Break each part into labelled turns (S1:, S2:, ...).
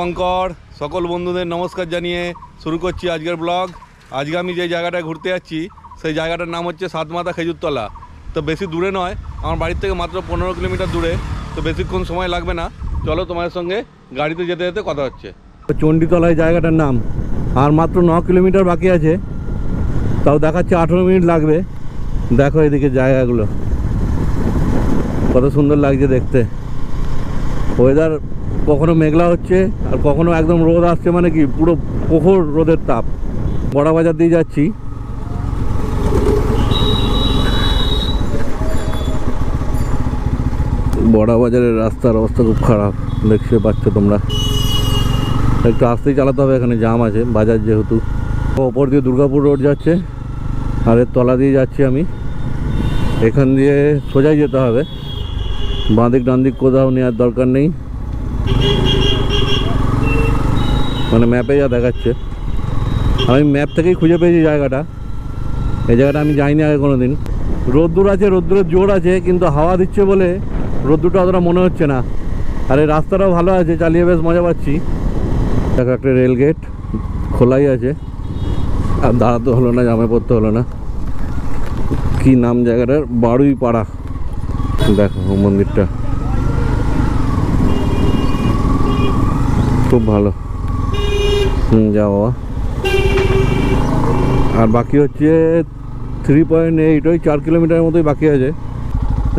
S1: দীপঙ্কর সকল বন্ধুদের নমস্কার জানিয়ে শুরু করছি আজকের ব্লগ। আজকে আমি যে জায়গাটায় ঘুরতে যাচ্ছি, সেই জায়গাটার নাম হচ্ছে সাতমাথা খেজুরতলা। তো বেশি দূরে নয়, আমার বাড়ির থেকে মাত্র পনেরো কিলোমিটার দূরে, তো বেশিক্ষণ সময় লাগবে না। চলো তোমাদের সঙ্গে গাড়িতে যেতে যেতে কথা হচ্ছে। চণ্ডীতলায় জায়গাটার নাম। আর মাত্র ন কিলোমিটার বাকি আছে। তাও দেখাচ্ছে আঠেরো মিনিট লাগবে। দেখো এদিকে জায়গাগুলো। কত সুন্দর লাগছে দেখতে। ওয়েদার কখনো মেঘলা হচ্ছে আর কখনো একদম রোদ আসছে মানে কি পুরো প্রখর রোদের তাপ। বড়া বাজার দিয়ে যাচ্ছি। বড়া বাজারের রাস্তার অবস্থা খুব খারাপ, দেখতে পাচ্ছ তোমরা। একটু আস্তেই চালাতে হবে, এখানে জাম আছে, বাজার যেহেতু। ওপর দিয়ে দুর্গাপুর রোড যাচ্ছে, আর এর তলা দিয়ে যাচ্ছি আমি। এখান দিয়ে সোজাই যেতে হবে। বাঁদিক ডান দিক কোথাও নেওয়ার দরকার নেই। মানে ম্যাপে যা দেখাচ্ছে। আমি ম্যাপ থেকেই খুঁজে পেয়েছি জায়গাটা। এই জায়গাটা আমি যাইনি আগে কোনো দিন রোদ্দুর আছে, রোদ্দুরের জোর আছে, কিন্তু হাওয়া দিচ্ছে বলে রোদ্দুরটা অতটা মনে হচ্ছে না। আর এই রাস্তাটাও ভালো আছে, চালিয়ে বেশ মজা পাচ্ছি। দেখো একটা রেল গেট খোলাই আছে। আর দাঁড়াতে হলো না, জামে পড়তে হলো না। কি নাম জায়গাটার? বারুই পাড়া দেখো মন্দিরটা। খুব ভালো। হুম আর বাকি হচ্ছে থ্রি পয়েন্ট এইট ওই চার কিলোমিটারের মতোই বাকি আছে।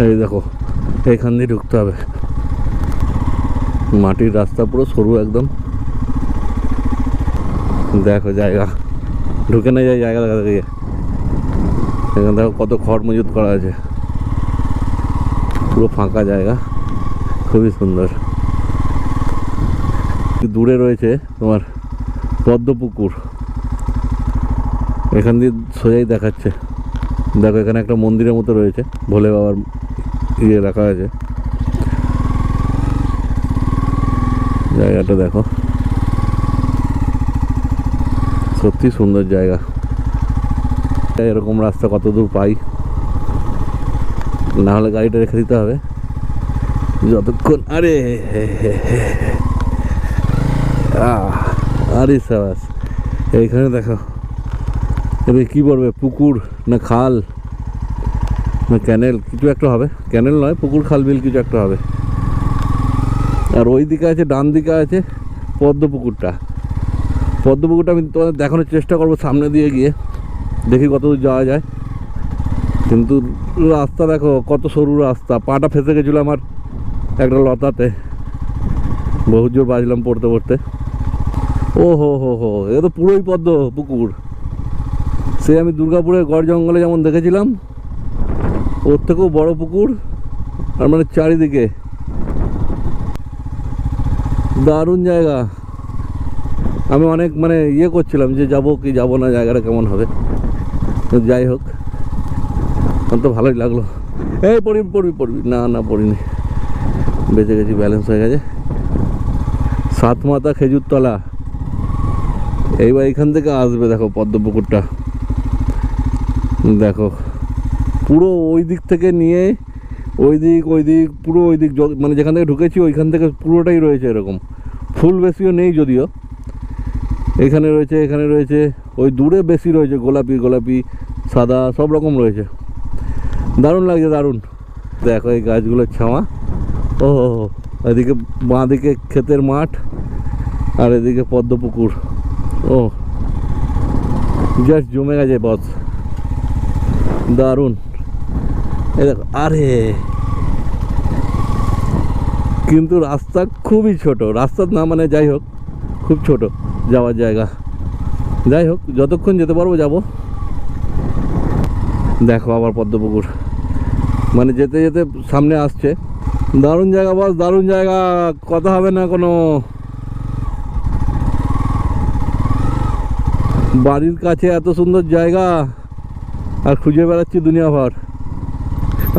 S1: এই দেখো এইখান দিয়ে ঢুকতে হবে। মাটির রাস্তা পুরো সরু একদম। দেখো জায়গা, ঢুকে না যায় জায়গা দেখা দেখে এখানে দেখো কত খড় মজুত করা আছে। পুরো ফাঁকা জায়গা, খুবই সুন্দর। দূরে রয়েছে তোমার পদ্মপুকুর। এখান দিয়ে সোজাই দেখাচ্ছে। দেখো, এখানে একটা মন্দিরের মতো রয়েছে। ভোলে বাবার ইয়ে রাখা আছে। জায়গাটা দেখো। সত্যি সুন্দর জায়গা। এরকম রাস্তা কত দূর পাই। না হলে গাড়িটা রেখে দিতে হবে। যতক্ষণ আরে আরে সাবাস, এইখানে দেখো। এবার কী বলবে, পুকুর না খাল না ক্যানেল? কিছু একটা হবে। ক্যানেল নয়, পুকুর, খাল, বিল কিছু একটা হবে। আর ওই দিকে আছে, ডান দিকে আছে পদ্ম পুকুরটা। পদ্ম পুকুরটা আমি তোমাদের দেখানোর চেষ্টা করব সামনে দিয়ে গিয়ে। দেখি কত দূর যাওয়া যায়। কিন্তু রাস্তা দেখো, কত সরু রাস্তা। পাটা ফেসে গেছিল আমার একটা লতাতে। বহু জোর বাজলাম পড়তে পড়তে। ও হো হো হো। এ তো পুরোই পদ্ম, পুকুর। সে আমি দুর্গাপুরের গড় জঙ্গলে যেমন দেখেছিলাম, ওর থেকেও বড় পুকুর আর মানে চারিদিকে। দারুণ জায়গা। আমি অনেক মানে ইয়ে করছিলাম যে যাব কি যাব না, জায়গাটা কেমন হবে। যাই হোক তো ভালোই লাগল। এই পড়বি পড়বি পড়বি। না না, পড়িনি। বেঁচে গেছি ব্যালেন্স হয়ে গেছে। সাত মাথা খেজুরতলা। এইবার এখান থেকে আসবে দেখো পদ্মপুকুরটা। দেখো, পুরো ওই দিক থেকে নিয়ে ওই দিক ওই দিক পুরো ওই দিক মানে যেখান থেকে ঢুকেছি ওইখান থেকে পুরোটাই রয়েছে এরকম। ফুল বেশিও নেই যদিও। এখানে রয়েছে এখানে রয়েছে, ওই দূরে বেশি রয়েছে গোলাপি গোলাপি, সাদা, সব রকম রয়েছে। দারুণ লাগছে, দারুণ। দেখো এই গাছগুলোর ছাওয়া। ও এদিকে বাঁ দিকে ক্ষেতের মাঠ, আর এদিকে পদ্মপুকুর। ও। জাস্ট জমে গেছে বস দারুণ। এই দেখো, আরে। কিন্তু রাস্তা খুবই ছোট। রাস্তার না মানে যাই হোক, খুব ছোট যাওয়ার জায়গা। যাই হোক, যতক্ষণ যেতে পারব যাব। দেখো আবার পদ্মপুকুর। মানে যেতে যেতে সামনে আসছে। দারুণ জায়গা বস দারুণ জায়গা। কথা হবে না কোনো। বাড়ির কাছে এত সুন্দর জায়গা, আর খুঁজে বেড়াচ্ছি দুনিয়া ভর।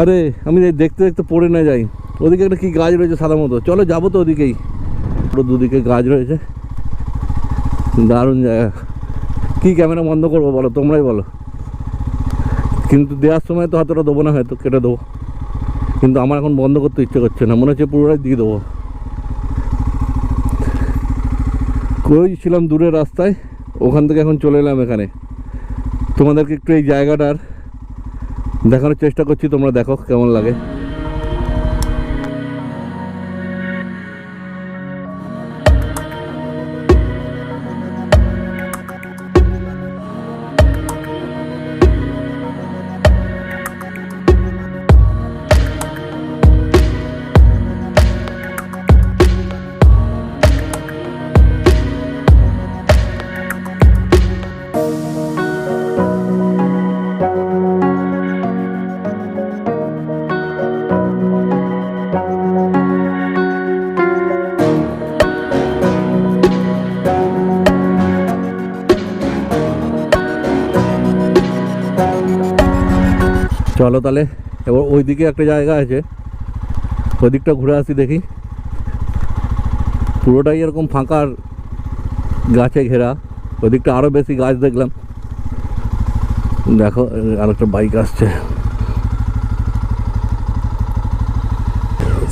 S1: আরে, আমি দেখতে দেখতে পড়ে না যাই। ওদিকে একটা কি গাছ রয়েছে সাদা মতো। চলো যাব তো ওদিকেই। পুরো দুদিকে গাছ রয়েছে। দারুণ জায়গা। কি ক্যামেরা বন্ধ করব বলো? তোমরাই বলো। কিন্তু দেওয়ার সময় তো হাতটা দেবো না, হয়তো কেটে দেবো। কিন্তু আমার এখন বন্ধ করতে ইচ্ছে করছে না। মনে হচ্ছে পুরোটাই দিয়ে দেবো। ছিলাম দূরের রাস্তায়? ওখান থেকে এখন চলে এলাম এখানে। তোমাদেরকে একটু এই জায়গাটার দেখানোর চেষ্টা করছি, তোমরা দেখো কেমন লাগে। চলো তাহলে। এবার ওই দিকে একটা জায়গা আছে। ওই দিকটা ঘুরে আসি দেখি। পুরোটাই এরকম ফাঁকার গাছে ঘেরা। ওই দিকটা আরও বেশি গাছ দেখলাম। দেখো, আরেকটা বাইক আসছে।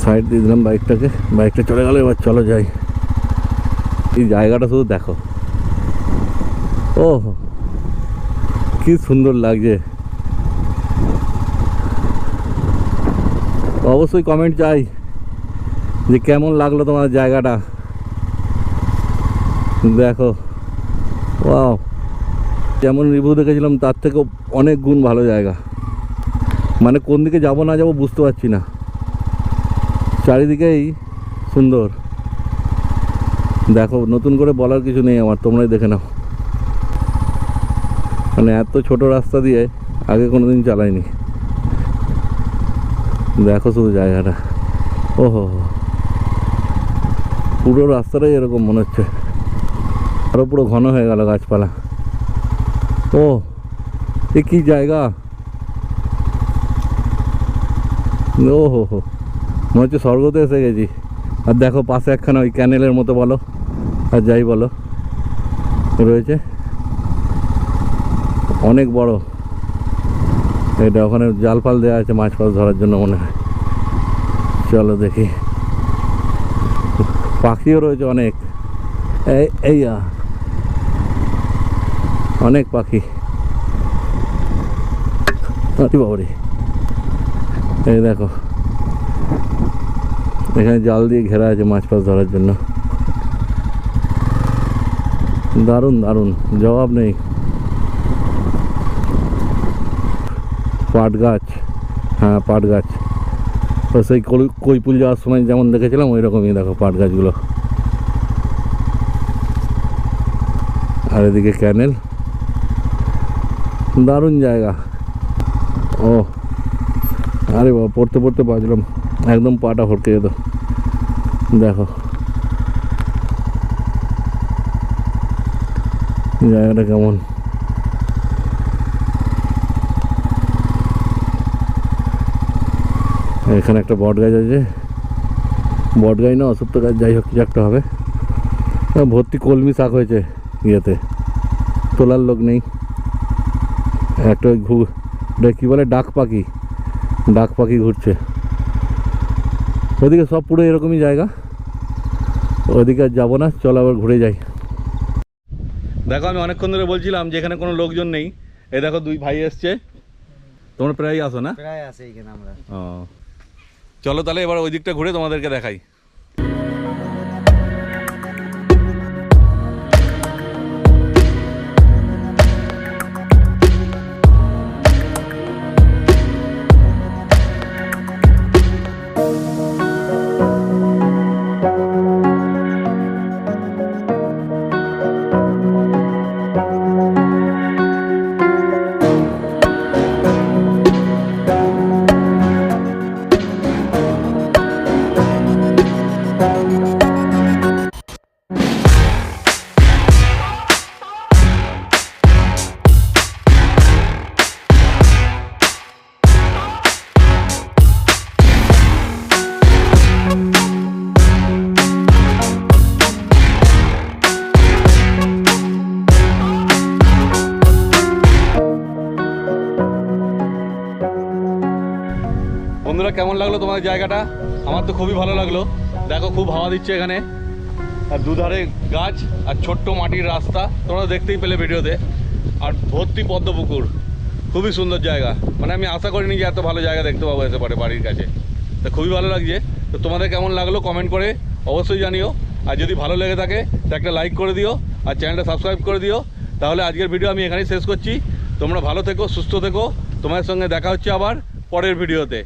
S1: সাইড দিয়ে দিলাম বাইকটাকে বাইকটা চলে গেল, এবার চলো যাই। এই জায়গাটা শুধু দেখো। ও কি সুন্দর লাগছে। অবশ্যই কমেন্ট চাই যে কেমন লাগল তোমার জায়গাটা। দেখো ওয়াও যেমন রিভিউ দেখেছিলাম, তার থেকেও অনেক গুণ ভালো জায়গা। মানে কোন দিকে যাব না যাব বুঝতে পারছি না। চারিদিকেই সুন্দর। দেখো, নতুন করে বলার কিছু নেই আমার, তোমরাই দেখে নাও। মানে এত ছোট রাস্তা দিয়ে আগে কোনো দিন চালাইনি। দেখো শুধু জায়গাটা। ওহো পুরো রাস্তাটাই এরকম মনে হচ্ছে। আরও পুরো ঘন হয়ে গেল গাছপালা। ও, এ কি জায়গা? ও হো হো মনে হচ্ছে স্বর্গতে এসে গেছি। আর দেখো পাশে একখানা ওই ক্যানেলের মতো বলো। আর যাই বলো। রয়েছে। অনেক বড়। এটা ওখানে জাল ফাল দেওয়া আছে, মাছ ফাছ ধরার জন্য মনে হয়। চলো দেখি। পাখিও রয়েছে অনেক। এই এই, আ। অনেক পাখি। বাবারে। এই দেখো। এখানে জাল দিয়ে ঘেরা আছে মাছ ফাছ ধরার জন্য। দারুণ দারুণ। জবাব নেই। পাট গাছ। হ্যাঁ পাট গাছ। তো সেই কৈপুল যাওয়ার সময় যেমন দেখেছিলাম ওই রকমই দেখো পাট গাছগুলো। আর এদিকে ক্যানেল। দারুণ জায়গা। ও, আরে বাবা, পড়তে পড়তে বাজলাম। একদম পাটা হটকে যেত। দেখো। জায়গাটা কেমন। এখানে একটা বট গাছ আছে। বট গাছ না অসুপ্ত গাছ যাই হোক কিছু একটা হবে। ভর্তি কলমি শাক হয়েছে ইয়েতে। তোলার লোক নেই। একটা ওই ঘু কী বলে ডাক পাখি। ডাক পাখি ঘুরছে। ওদিকে সব পুরো এরকমই জায়গা। ওদিকে আর যাব না চল আবার ঘুরে যাই। দেখো আমি অনেকক্ষণ ধরে বলছিলাম যে এখানে কোনো লোকজন নেই। এই দেখো দুই ভাই এসছে। তোমরা প্রায় আসো না?
S2: প্রায় আছে এখানে আমরা।
S1: ও। চলো তাহলে এবার ওই দিকটা ঘুরে তোমাদেরকে দেখাই। লাগল তোমার জায়গাটা? আমার তো খুবই ভালো লাগল। দেখো, খুব হাওয়া দিচ্ছে এখানে। আর দুধারে গাছ আর ছোট্ট মাটির রাস্তা, তোমরা দেখতেই পেলে ভিডিওতে। আর ভর্তি পদ্ম পুকুর খুবই সুন্দর জায়গা। মানে আমি আশা করিনি যে এত ভালো জায়গা দেখতে পাবো এসে পারে বাড়ির কাছে। তো খুবই ভালো লাগছে। তো তোমাদের কেমন লাগল কমেন্ট করে অবশ্যই জানিও। আর যদি ভালো লেগে থাকে, তো একটা লাইক করে দিও আর চ্যানেলটা সাবস্ক্রাইব করে দিও। তাহলে আজকের ভিডিও আমি এখানেই শেষ করছি। তোমরা ভালো থেকো, সুস্থ থেকো। তোমাদের সঙ্গে দেখা হচ্ছে আবার পরের ভিডিওতে।